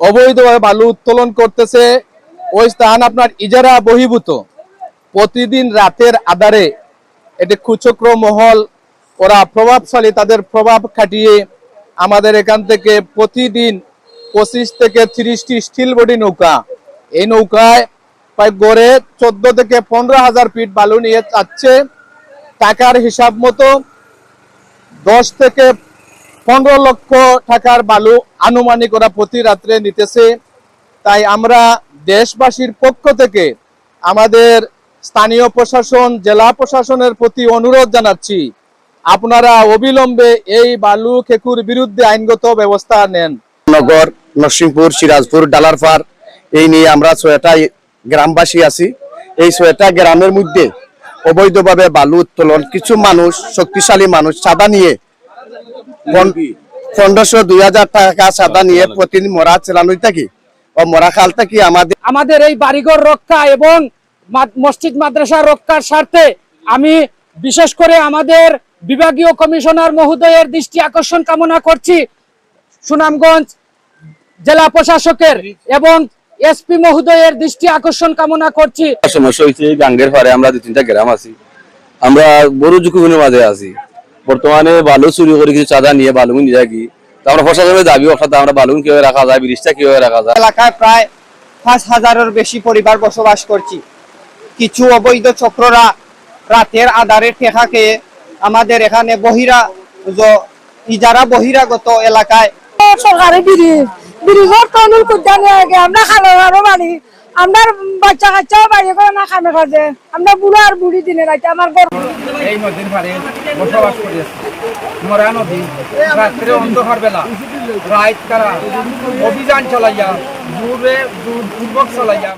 অবৈধভাবে বালু উত্তোলন করতেছে। ওই স্থান আপনার ইজারা বহির্ভূত। প্রতিদিন রাতের আধারে এটি কুচক্র মহল, ওরা প্রভাবশালী, তাদের প্রভাব খাটিয়ে আমাদের এখান থেকে প্রতিদিন পঁচিশ থেকে তিরিশটি স্টিল বডি নৌকা। এই নৌকায় প্রায় গড়ে চোদ্দ থেকে পনেরো হাজার ফিট বালু নিয়ে যাচ্ছে। টাকার হিসাব মতো দশ থেকে পনেরো লক্ষ টাকার বালু আনুমানিক ওরা প্রতি রাত্রে নিতেছে। তাই আমরা দেশবাসীর পক্ষ থেকে আমাদের স্থানীয় প্রশাসন, জেলা প্রশাসনের প্রতি অনুরোধ জানাচ্ছি, আপনারা অবিলম্বে এই বালু খেকুর বিরুদ্ধে আইনগত ব্যবস্থা নেন। নগর, নরসিংপুর, সিরাজপুর, ডালারপাড়, এই নিয়ে আমরা ছয়টা গ্রামবাসী আছি। এই ছয়টা গ্রামের মধ্যে অবৈধভাবে বালু উত্তোলন, কিছু মানুষ, শক্তিশালী মানুষ চাঁদা নিয়ে পনেরোশো দুই হাজার টাকা চাঁদা নিয়ে প্রতিদিন মরা চালানো থাকি। ও মরা খাল থাকি আমাদের আমাদের এই বাড়িঘর রক্ষা এবং মসজিদ মাদ্রাসা রক্ষার স্বার্থে আমি বিশেষ করে আমাদের বিভাগীয় কমিশনার মহোদয়ের দৃষ্টি আকর্ষণ কামনা করছি। সুনামগঞ্জ জেলা প্রশাসকের এবং এসপি মহোদয়ের দৃষ্টি আকর্ষণ কামনা করছি। সমস্যা হয়েছে গাঙ্গের পারে আমরা দু তিনটা গ্রাম আছি। আমরা বড় ঝুঁকিগুলোর মাঝে আছি। বর্তমানে বালু চুরি করে কিছু চাঁদা নিয়ে বালুগুন নিয়ে যাকি তো আমরা প্রশাসনের দাবি অর্থাৎ আমরা বালুগুন কীভাবে রাখা যায় ব্রিজটা কীভাবে রাখা যায়? এলাকায় প্রায় পাঁচ হাজারের বেশি পরিবার বসবাস করছি কিছু অবৈধ চক্ররা রাতের আধারে টেকাকে আমাদের এখানে বহিরা জ- ইজারা বহিরাগত এলাকায় সরকারি ব্রিজ ব্রিজের তনুল কুদানি আগে আমরা খালো আরও বাড়ি আমার বাচ্চা কাচ্চাও বাড়ি করে না খামে কাজে আমরা বুড়ো আর বুড়ি দিনে রাইতে আমার গর্ব এই নদীর ভারে বসবাস করেছে মরা নদী, রাত্রে অন্ধকার বেলা রাত তারা অভিযান চালাইয়া, দূরে পূর্বক চালাইয়া